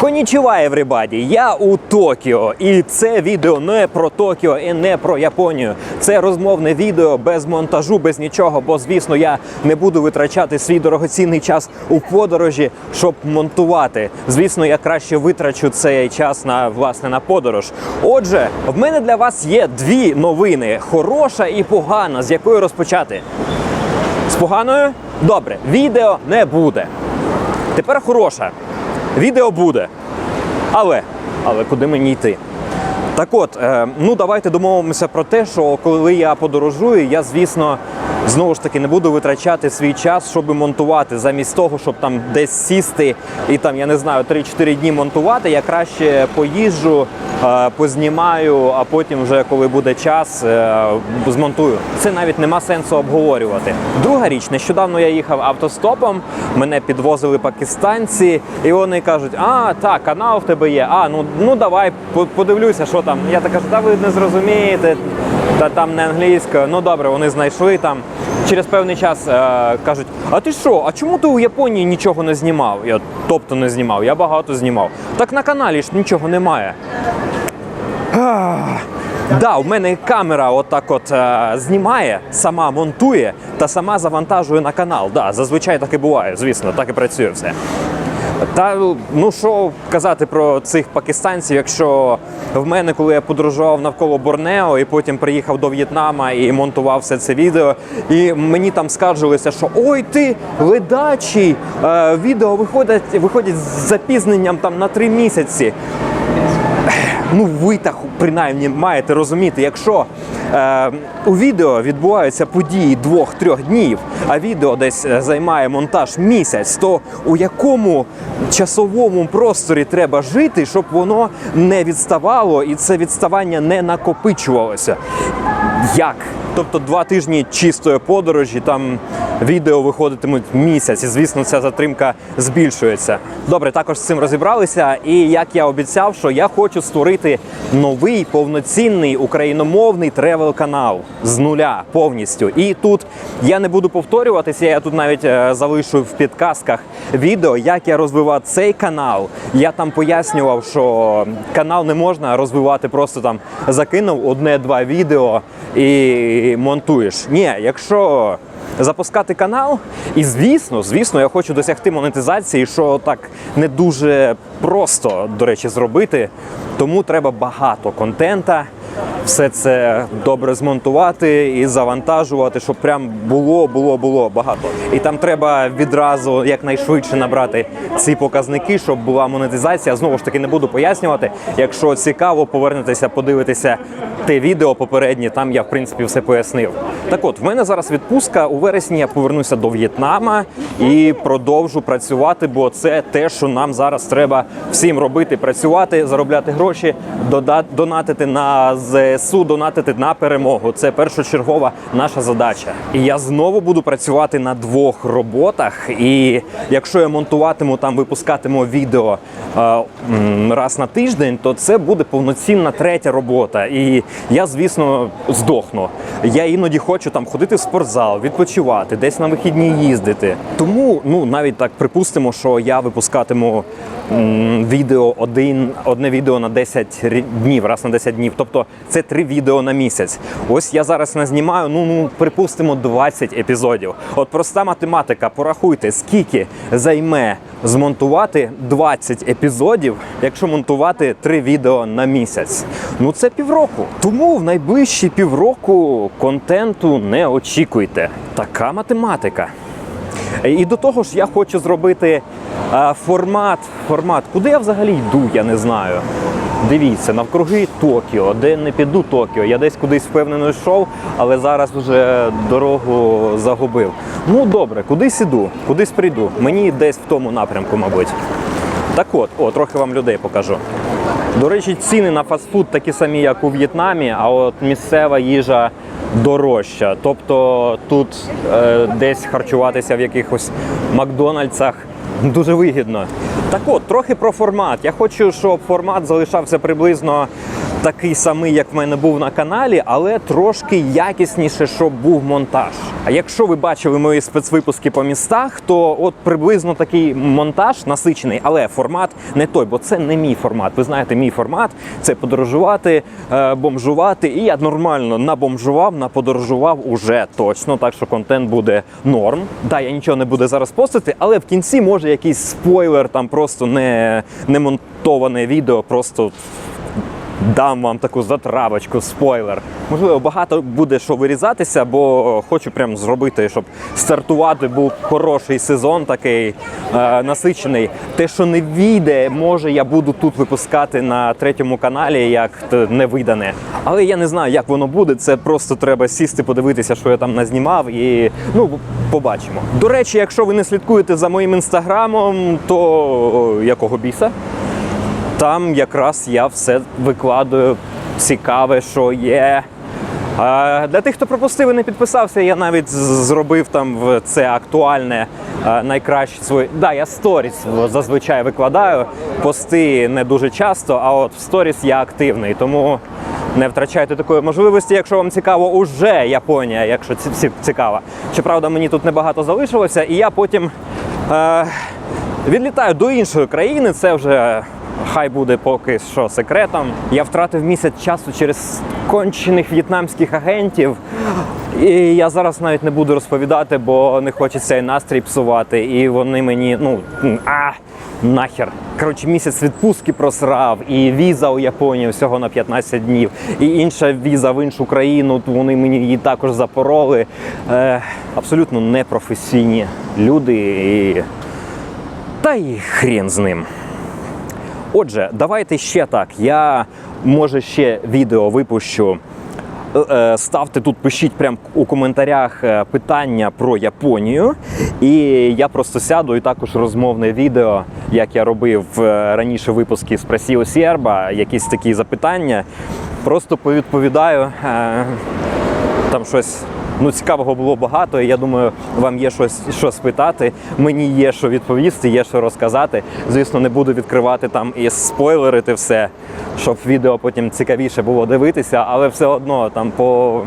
Конічува, everybody! Я у Токіо, і це відео не про Токіо і не про Японію. Це розмовне відео без монтажу, без нічого. Бо, звісно, я не буду витрачати свій дорогоцінний час у подорожі, щоб монтувати. Звісно, я краще витрачу цей час на власне на подорож. Отже, в мене для вас є дві новини: хороша і погана, з якої розпочати. З поганою? Добре, відео не буде. Тепер хороша. Відео буде. Але, але куди мені йти? Так от, е, ну давайте домовимося про те, що коли я подорожую, я, звісно, знову ж таки не буду витрачати свій час, щоб монтувати. Замість того, щоб там десь сісти і там, я не знаю, 3-4 дні монтувати, я краще поїжджу, е, познімаю, а потім, вже коли буде час, е, змонтую. Це навіть нема сенсу обговорювати. Друга річ, нещодавно я їхав автостопом, мене підвозили пакистанці, і вони кажуть: а, так, канал в тебе є. А, ну ну давай подивлюся, що там. Я так кажу, та ви не зрозумієте, та там не англійська. Ну добре, вони знайшли там. Через певний час е, кажуть: а ти що? А чому ти у Японії нічого не знімав? Я тобто не знімав, я багато знімав. Так на каналі ж нічого немає. Да, у мене камера отак от е, знімає, сама монтує та сама завантажує на канал. Да, зазвичай так і буває, звісно, так і працює все. Та ну що казати про цих пакистанців, якщо в мене, коли я подорожував навколо Борнео і потім приїхав до В'єтнама і монтував все це відео, і мені там скаржилися, що ой ти ледачий, е, відео виходять, виходять з запізненням там на три місяці. Ну, ви так принаймні маєте розуміти, якщо е, у відео відбуваються події двох-трьох днів, а відео десь е, займає монтаж місяць, то у якому часовому просторі треба жити, щоб воно не відставало і це відставання не накопичувалося? Як? Тобто два тижні чистої подорожі, там відео виходитимуть місяць, і звісно, ця затримка збільшується. Добре, також з цим розібралися. І як я обіцяв, що я хочу створити новий повноцінний україномовний тревел-канал з нуля повністю. І тут я не буду повторюватися. Я тут навіть е, залишу в підказках відео, як я розвивав цей канал. Я там пояснював, що канал не можна розвивати просто там закинув одне-два відео і монтуєш. Ні, якщо запускати канал, і звісно, звісно, я хочу досягти монетизації, що так не дуже просто, до речі, зробити. Тому треба багато контента. Все це добре змонтувати і завантажувати, щоб прям було, було, було багато. І там треба відразу якнайшвидше набрати ці показники, щоб була монетизація. Знову ж таки, не буду пояснювати. Якщо цікаво, повернетеся, подивитися те відео попереднє. Там я в принципі все пояснив. Так от, в мене зараз відпустка. У вересні я повернуся до В'єтнама і продовжу працювати, бо це те, що нам зараз треба всім робити: працювати, заробляти гроші, донатити на ЗСУ, донатити на перемогу. Це першочергова наша задача. І я знову буду працювати на двох роботах. І якщо я монтуватиму там, випускатиму відео е, раз на тиждень, то це буде повноцінна третя робота. І я, звісно, здохну. Я іноді хочу там ходити в спортзал, відпочивати, десь на вихідні їздити. Тому, ну навіть так припустимо, що я випускатиму відео один, одне відео на 10 днів, раз на 10 днів. Тобто це три відео на місяць. Ось я зараз назнімаю, ну, ну припустимо, 20 епізодів. От проста математика, порахуйте, скільки займе змонтувати 20 епізодів, якщо монтувати три відео на місяць. Ну це півроку. Тому в найближчі півроку контенту не очікуйте. Така математика. І до того ж, я хочу зробити е, формат. Формат, куди я взагалі йду, я не знаю. Дивіться, навкруги Токіо, де не піду Токіо. Я десь кудись впевнено йшов, але зараз вже дорогу загубив. Ну добре, кудись іду, кудись прийду. Мені десь в тому напрямку, мабуть. Так от, о, трохи вам людей покажу. До речі, ціни на фастфуд такі самі, як у В'єтнамі, а от місцева їжа дорожча. Тобто тут е, десь харчуватися в якихось Макдональдсах дуже вигідно. Так от, трохи про формат. Я хочу, щоб формат залишався приблизно такий самий, як в мене був на каналі, але трошки якісніше, щоб був монтаж. А якщо ви бачили мої спецвипуски по містах, то от приблизно такий монтаж насичений, але формат не той, бо це не мій формат. Ви знаєте, мій формат це подорожувати, е, бомжувати. І я нормально набомжував, наподорожував уже точно, так що контент буде норм. Да, я нічого не буду зараз постити, але в кінці може якийсь спойлер, там просто не, не монтоване відео, просто дам вам таку затравочку, спойлер. Можливо, багато буде що вирізатися, бо хочу прям зробити, щоб стартувати був хороший сезон, такий е, насичений. Те, що не війде, може я буду тут випускати на третьому каналі, як не видане. Але я не знаю, як воно буде. Це просто треба сісти, подивитися, що я там назнімав, і ну побачимо. До речі, якщо ви не слідкуєте за моїм інстаграмом, то якого біса? Там якраз я все викладаю цікаве, що є. Для тих, хто пропустив і не підписався, я навіть зробив там в це актуальне найкраще своє. Да, я сторіс зазвичай викладаю. Пости не дуже часто, а от в сторіс я активний. Тому не втрачайте такої можливості, якщо вам цікаво, уже Японія, якщо ці- ці- цікава. Щоправда, мені тут небагато залишилося, і я потім е, відлітаю до іншої країни. Це вже хай буде поки що секретом. Я втратив місяць часу через кончених в'єтнамських агентів. І я зараз навіть не буду розповідати, бо не хочеться і настрій псувати. І вони мені, ну а нахер. Коротше, місяць відпустки просрав, і віза у Японію всього на 15 днів, і інша віза в іншу країну. Вони мені її також запороли. Е, абсолютно непрофесійні люди. І... Та й хрен з ним. Отже, давайте ще так. Я може ще відео випущу. Е, е, Ставте тут, пишіть прямо у коментарях е, питання про Японію. І я просто сяду і також розмовне відео, як я робив раніше випуски з Прасіо Сєрба, якісь такі запитання. Просто повідповідаю. Там щось ну, цікавого було багато, і я думаю, вам є щось що спитати. Мені є що відповісти, є що розказати. Звісно, не буду відкривати там і спойлерити все, щоб відео потім цікавіше було дивитися, але все одно там по.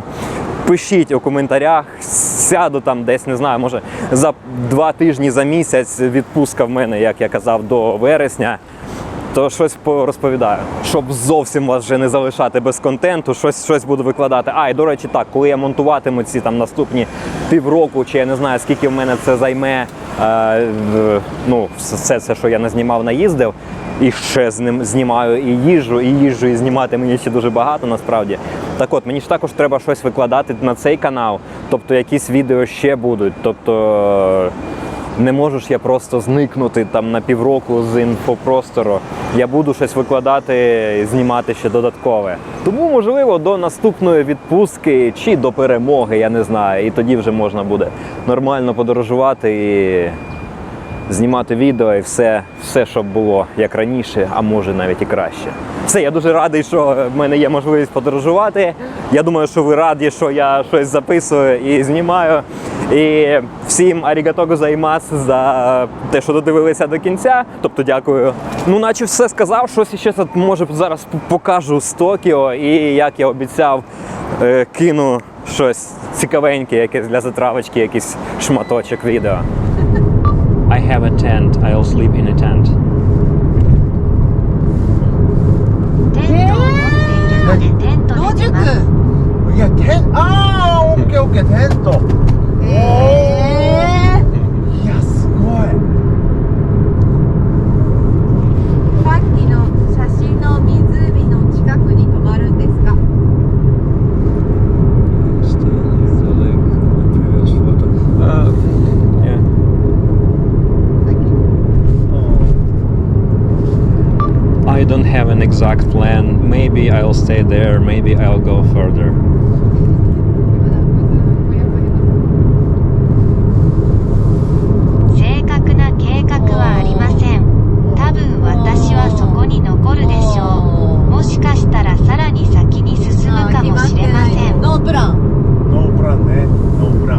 Пишіть у коментарях, сяду там десь, не знаю, може за два тижні за місяць відпустка в мене, як я казав, до вересня то щось розповідаю. Щоб зовсім вас вже не залишати без контенту, щось щось буду викладати. А, і до речі, так, коли я монтуватиму ці там наступні півроку, чи я не знаю, скільки в мене це займе, е, ну, все це, що я не знімав, наїздив, і ще з ним знімаю і їжу, і їжу, і знімати мені ще дуже багато насправді. Так от, мені ж також треба щось викладати на цей канал, тобто якісь відео ще будуть. Тобто. Не можу ж я просто зникнути там на півроку з інфопростору. Я буду щось викладати, знімати ще додаткове. Тому, можливо, до наступної відпустки чи до перемоги, я не знаю. І тоді вже можна буде нормально подорожувати і знімати відео і все, все, щоб було як раніше, а може навіть і краще. Все, я дуже радий, що в мене є можливість подорожувати. Я думаю, що ви раді, що я щось записую і знімаю. І всім арігато гозаймас за те, що додивилися до кінця. Тобто дякую. Ну, наче все сказав, щось ще може зараз покажу з Токіо. І як я обіцяв, е, кину щось цікавеньке, якесь для затравочки, якийсь шматочок відео. I have a tent. I'll sleep in a tent. An exact plan. Maybe I'll stay there, maybe I'll go further.